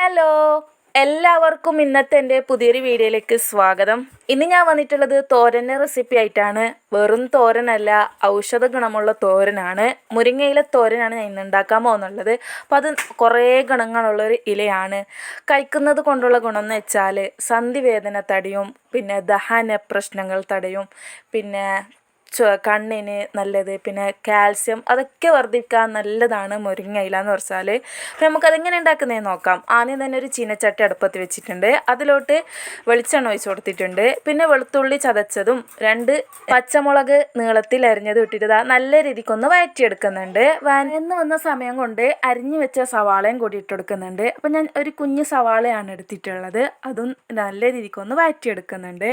Hello. എല്ലാവർക്കും ഇന്നത്തെ എന്റെ പുതിയൊരു വീഡിയോയിലേക്ക് സ്വാഗതം. ഇന്ന് ഞാൻ വന്നിട്ടുള്ളത് തോരന്റെ റെസിപ്പി ആയിട്ടാണ്. വെറും തോരനല്ല ഔഷധ ഗുണമുള്ള തോരനാണ്. മുരിങ്ങയിലെ തോരനാണ് ഞാൻ ഇന്ന് ഉണ്ടാക്കാൻ പോകുന്നുള്ളത്. അപ്പം അത് കുറേ ഗുണങ്ങളുള്ളൊരു ഇലയാണ്. കഴിക്കുന്നത് കൊണ്ടുള്ള ഗുണം എന്ന് വെച്ചാൽ സന്ധിവേദന തടയും പിന്നെ ദഹന പ്രശ്നങ്ങൾ തടയും പിന്നെ കണ്ണിന് നല്ലത് പിന്നെ കാൽസ്യം അതൊക്കെ വർദ്ധിക്കാൻ നല്ലതാണ് മുരിങ്ങയില എന്ന് പറഞ്ഞാൽ. അപ്പം നമുക്കതെങ്ങനെ ഉണ്ടാക്കുന്നതെന്ന് നോക്കാം. ആദ്യം തന്നെ ഒരു ചീനച്ചട്ടി അടുപ്പത്ത് വെച്ചിട്ടുണ്ട്. അതിലോട്ട് വെളിച്ചെണ്ണ ഒഴിച്ച് കൊടുത്തിട്ടുണ്ട്. പിന്നെ വെളുത്തുള്ളി ചതച്ചതും രണ്ട് പച്ചമുളക് നീളത്തിൽ അരിഞ്ഞതും ഇട്ടിട്ട് നല്ല രീതിക്കൊന്ന് വഴറ്റിയെടുക്കുന്നുണ്ട് വരന്ന് വന്ന സമയം കൊണ്ട് അരിഞ്ഞു വെച്ച സവാളയും കൂടി ഇട്ടെടുക്കുന്നുണ്ട്. അപ്പം ഞാൻ ഒരു കുഞ്ഞു സവാളയാണ് എടുത്തിട്ടുള്ളത്. അതും നല്ല രീതിക്കൊന്ന് വഴറ്റിയെടുക്കുന്നുണ്ട്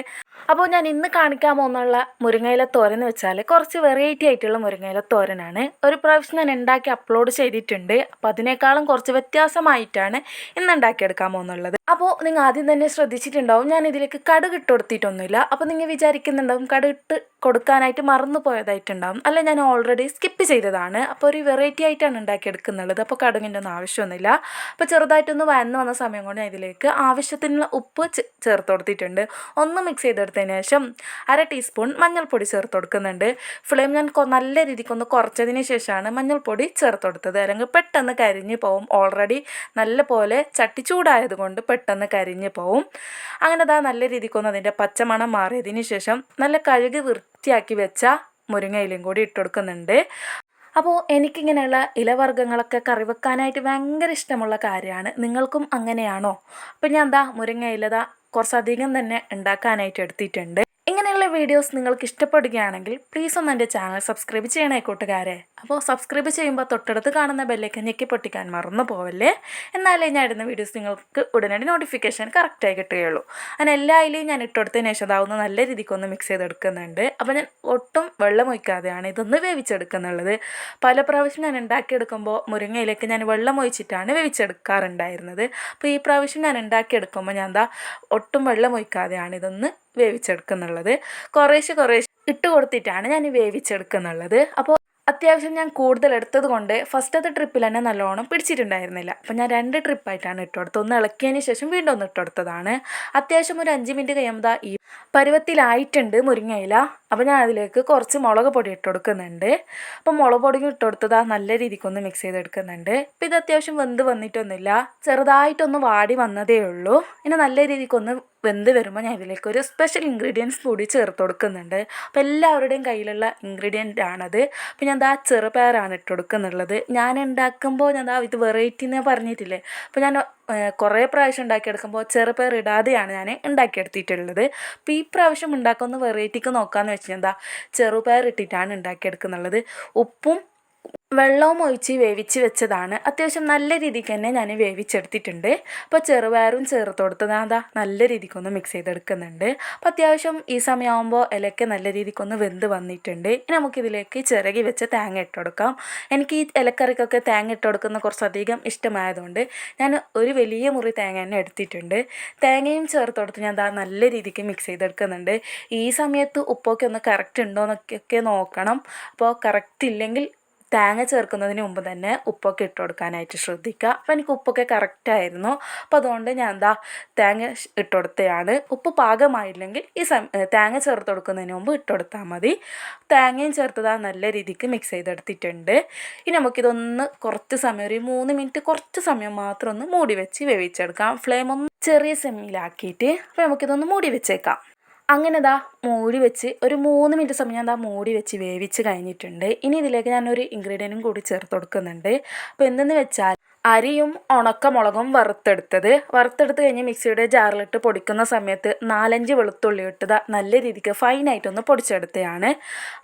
അപ്പോൾ ഞാൻ ഇന്ന് കാണിക്കാൻ പോകുന്നുള്ള മുരിങ്ങയില തോരൻ വെച്ചാൽ കുറച്ച് വെറൈറ്റി ആയിട്ടുള്ള മുരിങ്ങയില തോരനാണ്. ഒരു പ്രാവശ്യം ഞാൻ ഉണ്ടാക്കി അപ്ലോഡ് ചെയ്തിട്ടുണ്ട്. അപ്പോൾ അതിനേക്കാളും കുറച്ച് വ്യത്യാസമായിട്ടാണ് ഇന്ന് ഉണ്ടാക്കിയെടുക്കാൻ പോകുന്നുള്ളത്. അപ്പോൾ നിങ്ങൾ ആദ്യം തന്നെ ശ്രദ്ധിച്ചിട്ടുണ്ടാവും ഞാൻ ഇതിലേക്ക് കടുക് ഇട്ട് കൊടുത്തിട്ടൊന്നുമില്ല. അപ്പോൾ നിങ്ങൾ വിചാരിക്കുന്നുണ്ടാവും കടുക് ഇട്ട് കൊടുക്കാനായിട്ട് മറന്നു പോയതായിട്ടുണ്ടാവും. അല്ല ഞാൻ ഓൾറെഡി സ്കിപ്പ് ചെയ്തതാണ്. അപ്പോൾ ഒരു വെറൈറ്റി ആയിട്ടാണ് ഉണ്ടാക്കിയെടുക്കുന്നുള്ളത് അപ്പോൾ കടുകിന്റെ ഒന്നും ആവശ്യമൊന്നുമില്ല. അപ്പോൾ ചെറുതായിട്ടൊന്ന് വയന്ന് വന്ന സമയം കൊണ്ട് ഞാൻ ഇതിലേക്ക് ആവശ്യത്തിനുള്ള ഉപ്പ് ചേർത്ത് കൊടുത്തിട്ടുണ്ട്. ഒന്ന് മിക്സ് ചെയ്തെടുത്തതിന് ശേഷം അര ടീസ്പൂൺ മഞ്ഞൾപ്പൊടി ചേർത്ത് കൊടുക്കുന്നുണ്ട് ഫ്ലെയിം ഞാൻ നല്ല രീതിക്കൊന്ന് കുറച്ചതിന് ശേഷമാണ് മഞ്ഞൾപ്പൊടി ചേർത്ത് കൊടുത്തത് അല്ലെങ്കിൽ പെട്ടെന്ന് കരിഞ്ഞ് പോവും. ഓൾറെഡി നല്ല പോലെ ചട്ടി ചൂടായത് കൊണ്ട് പെട്ടെന്ന് കരിഞ്ഞ് പോവും. അങ്ങനെ അതാ നല്ല രീതിക്കൊന്ന് അതിന്റെ പച്ചമണം മാറിയതിന് ശേഷം നല്ല കഴുകി വൃത്തിയാക്കി വെച്ച മുരിങ്ങയിലും കൂടി ഇട്ട് കൊടുക്കുന്നുണ്ട് അപ്പോൾ എനിക്കിങ്ങനെയുള്ള ഇലവർഗങ്ങളൊക്കെ കറി വെക്കാനായിട്ട് ഭയങ്കര ഇഷ്ടമുള്ള കാര്യമാണ്. നിങ്ങൾക്കും അങ്ങനെയാണോ? അപ്പം ഞാൻ എന്താ മുരിങ്ങയിലതാ കുറച്ചധികം തന്നെ ഉണ്ടാക്കാനായിട്ട് എടുത്തിട്ടുണ്ട്. ഇങ്ങനെയുള്ള വീഡിയോസ് നിങ്ങൾക്ക് ഇഷ്ടപ്പെടുകയാണെങ്കിൽ പ്ലീസ് ഒന്ന് എന്റെ ചാനൽ സബ്സ്ക്രൈബ് ചെയ്യണേ കൂട്ടുകാരെ. അപ്പോൾ സബ്സ്ക്രൈബ് ചെയ്യുമ്പോൾ തൊട്ടടുത്ത് കാണുന്ന ബെല്ലേക്ക് ഞെക്കി പൊട്ടിക്കാൻ മറന്നു പോവല്ലേ? എന്നാലേ ഞാൻ ഇടുന്ന വീഡിയോസ് നിങ്ങൾക്ക് ഉടനടി നോട്ടിഫിക്കേഷൻ കറക്റ്റായി കിട്ടുകയുള്ളൂ. അങ്ങനെ എല്ലാ അതിലും ഞാൻ ഇട്ടുകൊടുത്തതിന് ശേഷം അതാവുന്ന നല്ല രീതിക്കൊന്ന് മിക്സ് ചെയ്തെടുക്കുന്നുണ്ട്. അപ്പോൾ ഞാൻ ഒട്ടും വെള്ളം ഒഴിക്കാതെയാണ് ഇതൊന്ന് വേവിച്ചെടുക്കുന്നുള്ളത്. പല പ്രാവശ്യം ഞാൻ ഉണ്ടാക്കിയെടുക്കുമ്പോൾ മുരിങ്ങയിലേക്ക് ഞാൻ വെള്ളം ഒഴിച്ചിട്ടാണ് വേവിച്ചെടുക്കാറുണ്ടായിരുന്നത്. അപ്പോൾ ഈ പ്രാവശ്യം ഞാൻ ഉണ്ടാക്കിയെടുക്കുമ്പോൾ ഞാൻ എന്താ ഒട്ടും വെള്ളം ഒഴിക്കാതെയാണ് ഇതൊന്ന് വേവിച്ചെടുക്കുന്നുള്ളത്. കുറേശ്ശെ കുറേശ്ശെ ഇട്ട് കൊടുത്തിട്ടാണ് ഞാൻ വേവിച്ചെടുക്കുന്നുള്ളത്. അപ്പോൾ അത്യാവശ്യം ഞാൻ കൂടുതൽ എടുത്തത് കൊണ്ട് ഫസ്റ്റത്തെ ട്രിപ്പിൽ തന്നെ നല്ലോണം പിടിച്ചിട്ടുണ്ടായിരുന്നില്ല. അപ്പം ഞാൻ രണ്ട് ട്രിപ്പായിട്ടാണ് ഇട്ട് കൊടുത്തത്. ഒന്ന് ഇളക്കിയതിന് ശേഷം വീണ്ടും ഒന്ന് ഇട്ട് കൊടുത്തതാണ്. അത്യാവശ്യം ഒരു അഞ്ച് മിനിറ്റ് കഴിയുമ്പോൾ ഈ പരുവത്തിലായിട്ടുണ്ട് മുരിങ്ങയില. അപ്പോൾ ഞാൻ അതിലേക്ക് കുറച്ച് മുളക് പൊടി ഇട്ട് കൊടുക്കുന്നുണ്ട്. അപ്പോൾ മുളക് പൊടി ഇട്ട് കൊടുത്തതാ നല്ല രീതിക്കൊന്ന് മിക്സ് ചെയ്തെടുക്കുന്നുണ്ട്. ഇപ്പം ഇത് അത്യാവശ്യം വെന്ത് വന്നിട്ടൊന്നുമില്ല. ചെറുതായിട്ടൊന്ന് വാടി വന്നതേ ഉള്ളൂ. ഇനി നല്ല രീതിക്കൊന്ന് വെന്ത് വരുമ്പോൾ ഞാൻ ഇതിലേക്ക് ഒരു സ്പെഷ്യൽ ഇൻഗ്രീഡിയൻസ് കൂടി ചേർത്ത് കൊടുക്കുന്നുണ്ട്. അപ്പോൾ എല്ലാവരുടെയും കയ്യിലുള്ള ഇൻഗ്രീഡിയന്റ് ആണത്. അപ്പോൾ ഞാൻ ദാ ചെറുപയറാണ് ഇട്ട് കൊടുക്കുന്നുള്ളത്. ഞാൻ ഉണ്ടാക്കുമ്പോൾ ഞാൻ ദാ ഇത് വെറൈറ്റി എന്ന് പറഞ്ഞിട്ടില്ലേ? അപ്പോൾ ഞാൻ കുറേ പ്രാവശ്യം ഉണ്ടാക്കിയെടുക്കുമ്പോൾ ചെറുപയർ ഇടാതെയാണ് ഞാൻ ഉണ്ടാക്കിയെടുത്തിട്ടുള്ളത്. അപ്പോൾ ഈ പ്രാവശ്യം ഉണ്ടാക്കുന്ന വെറൈറ്റിക്ക് നോക്കാമെന്ന് വെച്ചാൽ എന്താ ചെറുപയർ ഇട്ടിട്ടാണ് ഉണ്ടാക്കിയെടുക്കുന്നുള്ളത്. ഉപ്പും വെള്ളവും ഒഴിച്ച് വേവിച്ച് വെച്ചതാണ്. അത്യാവശ്യം നല്ല രീതിക്ക് തന്നെ ഞാൻ വേവിച്ചെടുത്തിട്ടുണ്ട്. അപ്പോൾ ചെറുപയറും ചേർത്ത് അതാ നല്ല രീതിക്കൊന്ന് മിക്സ് ചെയ്തെടുക്കുന്നുണ്ട്. അപ്പോൾ അത്യാവശ്യം ഈ സമയമാകുമ്പോൾ ഇലയ്ക്ക് നല്ല രീതിക്കൊന്ന് വെന്ത് വന്നിട്ടുണ്ട്. ഇനി നമുക്കിതിലേക്ക് ചിറകി വെച്ച് തേങ്ങ ഇട്ട് കൊടുക്കാം എനിക്ക് ഈ ഇലക്കറിക്കൊക്കെ തേങ്ങ ഇട്ട് കൊടുക്കുന്ന കുറച്ചധികം ഇഷ്ടമായതുകൊണ്ട് ഞാൻ ഒരു വലിയ മുറി തേങ്ങ തന്നെ എടുത്തിട്ടുണ്ട്. തേങ്ങയും ചേർത്ത് കൊടുത്ത് ഞാൻ ദാ നല്ല രീതിക്ക് മിക്സ് ചെയ്തെടുക്കുന്നുണ്ട്. ഈ സമയത്ത് ഉപ്പൊക്കെ ഒന്ന് കറക്റ്റ് ഉണ്ടോ എന്നൊക്കെ നോക്കണം. അപ്പോൾ കറക്റ്റ് ഇല്ലെങ്കിൽ തേങ്ങ ചേർക്കുന്നതിന് മുമ്പ് തന്നെ ഉപ്പൊക്കെ ഇട്ട് കൊടുക്കാനായിട്ട് ശ്രദ്ധിക്കുക. അപ്പോൾ എനിക്ക് ഉപ്പൊക്കെ കറക്റ്റായിരുന്നു അപ്പോൾ അതുകൊണ്ട് ഞാൻ എന്താ തേങ്ങ ഇട്ട് കൊടുത്തതാണ് ഉപ്പ് പാകമായില്ലെങ്കിൽ ഈ തേങ്ങ ചേർത്ത് കൊടുക്കുന്നതിന് മുമ്പ് ഇട്ട് കൊടുത്താൽ മതി. തേങ്ങയും ചേർത്തതാ നല്ല രീതിക്ക് മിക്സ് ചെയ്തെടുത്തിട്ടുണ്ട്. ഇനി നമുക്കിതൊന്ന് കുറച്ച് സമയം ഒരു മൂന്ന് മിനിറ്റ് കുറച്ച് സമയം മാത്രം ഒന്ന് മൂടി വെച്ച് വേവിച്ചെടുക്കാം. ഫ്ലെയിം ഒന്ന് ചെറിയ സെമ്മിലാക്കിയിട്ട് അപ്പോൾ നമുക്കിതൊന്ന് മൂടി വെച്ചേക്കാം. അങ്ങനെ ദാ മൂടി വെച്ച് ഒരു മൂന്ന് മിനിറ്റ് സമയം ഞാൻ ദാ മൂടി വെച്ച് വേവിച്ച് കഴിഞ്ഞിട്ടുണ്ട്. ഇനി ഇതിലേക്ക് ഞാനൊരു ഇൻഗ്രീഡിയന്റും കൂടി ചേർത്ത് കൊടുക്കുന്നുണ്ട്. അപ്പോൾ എന്തെന്ന് വെച്ചാൽ അരിയും ഉണക്കമുളകും വറുത്തെടുത്തത്. വറുത്തെടുത്ത് കഴിഞ്ഞ് മിക്സിയുടെ ജാറിലിട്ട് പൊടിക്കുന്ന സമയത്ത് നാലഞ്ച് വെളുത്തുള്ളി ഇട്ടത് നല്ല രീതിക്ക് ഫൈനായിട്ടൊന്ന് പൊടിച്ചെടുത്തതാണ്.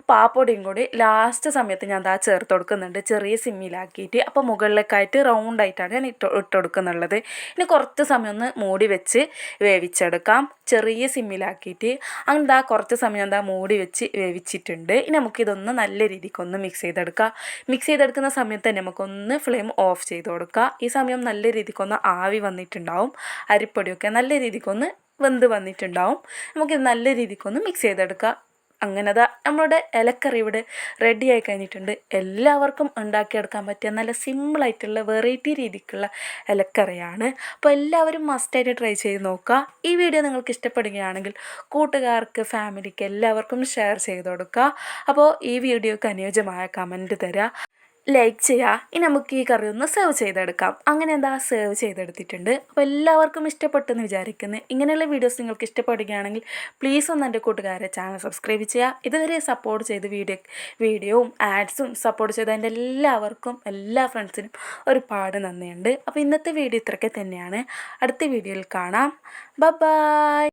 അപ്പോൾ ആ പൊടിയും കൂടി ലാസ്റ്റ് സമയത്ത് ഞാൻ അതാ ചേർത്ത് കൊടുക്കുന്നുണ്ട്. ചെറിയ സിമ്മിലാക്കിയിട്ട് അപ്പോൾ മുകളിലേക്കായിട്ട് റൗണ്ടായിട്ടാണ് ഞാൻ ഇട്ട് ഇട്ട് കൊടുക്കുന്നുള്ളത്. ഇനി കുറച്ച് സമയം ഒന്ന് മൂടി വെച്ച് വേവിച്ചെടുക്കാം. ചെറിയ സിമ്മിലാക്കിയിട്ട് അങ്ങനെ എന്താ കുറച്ച് സമയം എന്താ മൂടി വെച്ച് വേവിച്ചിട്ടുണ്ട്. ഇനി നമുക്കിതൊന്ന് നല്ല രീതിക്കൊന്ന് മിക്സ് ചെയ്തെടുക്കാം. മിക്സ് ചെയ്തെടുക്കുന്ന സമയത്ത് തന്നെ നമുക്കൊന്ന് ഫ്ലെയിം ഓഫ് ചെയ്ത് കൊടുക്കുക ഈ സമയം നല്ല രീതിക്കൊന്ന് ആവി വന്നിട്ടുണ്ടാവും. അരിപ്പൊടിയൊക്കെ നല്ല രീതിക്കൊന്ന് വെന്ത് വന്നിട്ടുണ്ടാവും. നമുക്കിത് നല്ല രീതിക്കൊന്ന് മിക്സ് ചെയ്തെടുക്കുക. അങ്ങനെ അതാ നമ്മുടെ ഇലക്കറി ഇവിടെ റെഡി ആയി കഴിഞ്ഞിട്ടുണ്ട്. എല്ലാവർക്കും ഉണ്ടാക്കിയെടുക്കാൻ പറ്റിയ നല്ല സിമ്പിളായിട്ടുള്ള വെറൈറ്റി രീതിക്കുള്ള ഇലക്കറിയാണ് അപ്പോൾ എല്ലാവരും മസ്റ്റായിട്ട് ട്രൈ ചെയ്ത് നോക്കുക. ഈ വീഡിയോ നിങ്ങൾക്ക് ഇഷ്ടപ്പെടുകയാണെങ്കിൽ കൂട്ടുകാർക്ക് ഫാമിലിക്ക് എല്ലാവർക്കും ഷെയർ ചെയ്ത് കൊടുക്കുക. അപ്പോൾ ഈ വീഡിയോക്ക് അനുയോജ്യമായ കമന്റ് തരിക ലൈക്ക് ചെയ്യുക ഇനി നമുക്ക് ഈ കറി ഒന്ന് സെർവ് ചെയ്തെടുക്കാം. അങ്ങനെ എന്താ സെർവ് ചെയ്തെടുത്തിട്ടുണ്ട്. അപ്പോൾ എല്ലാവർക്കും ഇഷ്ടപ്പെട്ടെന്ന് വിചാരിക്കുന്നു. ഇങ്ങനെയുള്ള വീഡിയോസ് നിങ്ങൾക്ക് ഇഷ്ടപ്പെടുകയാണെങ്കിൽ പ്ലീസ് ഒന്ന് എന്റെ കൂട്ടുകാരെ ചാനൽ സബ്സ്ക്രൈബ് ചെയ്യുക ഇതുവരെ സപ്പോർട്ട് ചെയ്ത് വീഡിയോ വീഡിയോവും ആഡ്സും സപ്പോർട്ട് ചെയ്ത എന്റെ എല്ലാവർക്കും എല്ലാ ഫ്രണ്ട്സിനും ഒരുപാട് നന്ദിയുണ്ട്. അപ്പോൾ ഇന്നത്തെ വീഡിയോ ഇത്രയൊക്കെ തന്നെയാണ്. അടുത്ത വീഡിയോയിൽ കാണാം. ബ ബായ്